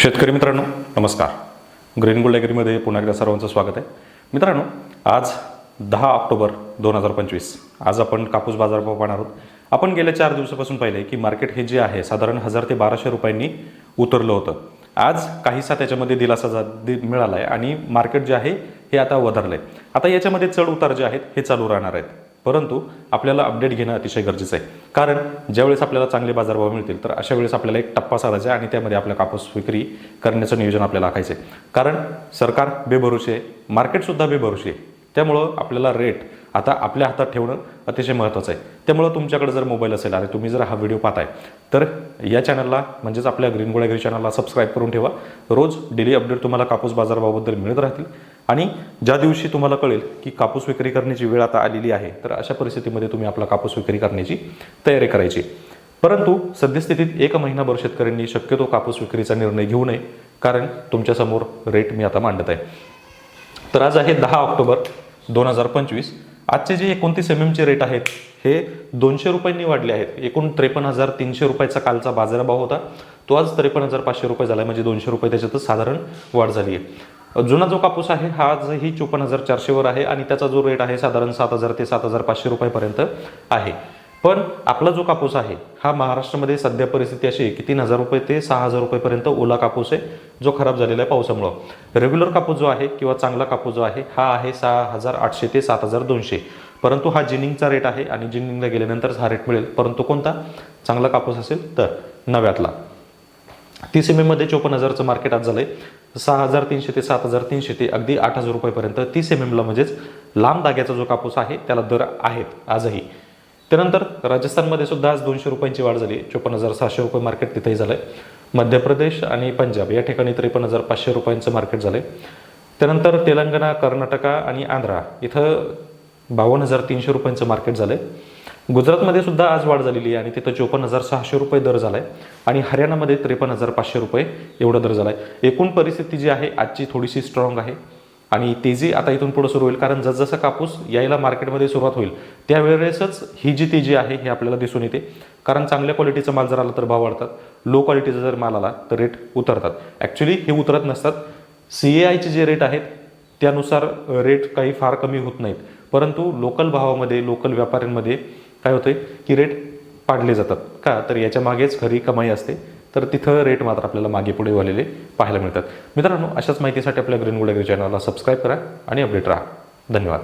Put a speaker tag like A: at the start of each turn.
A: शेतकरी मित्रांनो नमस्कार. ग्रीन गोल्ड ॲग्रीमध्ये पुन्हा एकदा सर्वांचं स्वागत आहे. मित्रांनो आज दहा ऑक्टोबर दोन हजार पंचवीस आज आपण कापूस बाजारभाव पाहणार आहोत. आपण गेल्या चार दिवसापासून पाहिले की मार्केट हे जे आहे साधारण हजार ते बाराशे रुपयांनी उतरलं होतं. आज काहीसा त्याच्यामध्ये दिलासा जा दि मिळाला आहे आणि मार्केट जे आहे हे आता वधारलं आहे आता याच्यामध्ये चढ उतार जे आहेत हे चालू राहणार आहेत. परंतु आपल्याला अपडेट घेणं अतिशय गरजेचं आहे. कारण ज्यावेळेस आपल्याला चांगले बाजारभाव मिळतील तर अशा वेळेस आपल्याला एक टप्पा साधायचा आहे आणि त्यामध्ये आपला कापूस विक्री करण्याचं नियोजन आपल्याला आखायचं आहे. कारण सरकार बेभरोशी आहे मार्केटसुद्धा बेभरोशी आहे. त्यामुळं आपल्याला रेट आता आपल्या हातात ठेवणं अतिशय महत्त्वाचं आहे. त्यामुळं तुमच्याकडे जर मोबाईल असेल आणि तुम्ही जर हा व्हिडिओ पाहताय तर या चॅनलला म्हणजेच आपल्या ग्रीन गोळ्यागिरी चॅनलला सबस्क्राईब करून ठेवा. रोज डेली अपडेट तुम्हाला कापूस बाजारभावाबद्दल मिळत राहतील. आणि ज्या दिवशी तुम्हाला कळेल की कापूस विक्री करण्याची वेळ आता आलेली आहे तर अशा परिस्थितीमध्ये तुम्ही आपला कापूस विक्री करण्याची तयारी करायची. परंतु सद्यस्थितीत एक महिनाभर शेतकऱ्यांनी शक्यतो कापूस विक्रीचा निर्णय घेऊ नये कारण तुमच्यासमोर रेट मी आता मांडत आहे. तर आज आहे दहा ऑक्टोबर दोन हजार पंचवीस. आजचे जे एकोणतीस एम एमचे रेट आहेत हे दोनशे रुपयांनी वाढले आहेत. एकूण त्रेपन्न हजार तीनशे रुपयाचा कालचा बाजारभाव होता. तो आज त्रेपन्न हजार पाचशे रुपये झाला आहे म्हणजे दोनशे रुपये त्याच्यातच साधारण वाढ झाली आहे. जुना जो कापूस आहे हा आजही चोपन्न हजार चारशेवर आहे आणि त्याचा जो रेट आहे साधारण सात हजार ते सात हजार पाचशे रुपयापर्यंत आहे. पण आपला जो कापूस आहे हा महाराष्ट्रामध्ये सध्या परिस्थिती अशी आहे की तीन हजार रुपये ते सहा हजार रुपयेपर्यंत ओला कापूस आहे जो खराब झालेला आहे पावसामुळं. रेग्युलर कापूस जो आहे किंवा चांगला कापूस जो आहे हा आहे सहा हजार आठशे ते सात हजार दोनशे. परंतु हा जिनिंगचा रेट आहे आणि जिनिंगला गेल्यानंतरच हा रेट मिळेल. परंतु कोणता? चांगला कापूस असेल तर नव्यातला. तीस एम एमध्ये चोपन्न हजारचं मार्केट आज झालं आहे सहा हजार तीनशे ते सात हजार तीनशे ते अगदी आठ हजार रुपयेपर्यंत तीस एम एमला म्हणजेच लांब धाग्याचा जो कापूस आहे त्याला दर आहेत आजही. त्यानंतर राजस्थानमध्ये सुद्धा आज दोनशे रुपयांची वाढ झाली. चोपन्न हजार सहाशे रुपये मार्केट तिथेही झालं आहे मध्य प्रदेश आणि पंजाब या ठिकाणी त्रेपन्न हजार पाचशे रुपयांचं मार्केट झालं आहे त्यानंतर तेलंगणा कर्नाटका आणि आंध्रा इथं बावन्न हजार तीनशे रुपयांचं मार्केट झालं आहे गुजरातमध्ये सुद्धा आज वाढ झालेली आहे आणि तिथं चोपन्न हजार सहाशे रुपये दर झाला आहे आणि हरियाणामध्ये त्रेपन्न हजार पाचशे रुपये एवढा दर झाला आहे एकूण परिस्थिती जी आहे आजची थोडीशी स्ट्रॉंग आहे. आणि तेजी आता इथून पुढे सुरू होईल कारण जसजसा कापूस यायला मार्केटमध्ये सुरुवात होईल त्यावेळेसच ही जी तेजी आहे हे आपल्याला दिसून येते. कारण चांगल्या क्वालिटीचा माल जर आला तर भाव वाढतात. लो क्वालिटीचा जर माल आला तर रेट उतरतात. ॲक्च्युली हे उतरत नसतात. सी ए आयचे जे रेट आहेत त्यानुसार रेट काही फार कमी होत नाहीत. परंतु लोकल भावामध्ये लोकल व्यापाऱ्यांमध्ये काय होतंय? की रेट पाडले जातात. का? तर याच्या मागेच खरी कमाई असते. तर तिथं रेट मात्र आपल्याला मागे पुढे वालेले पाहायला मिळतात. मित्रांनो अशाच माहितीसाठी आपल्या ग्रीन गुड चॅनलला सबस्क्राईब करा आणि अपडेट राहा. धन्यवाद.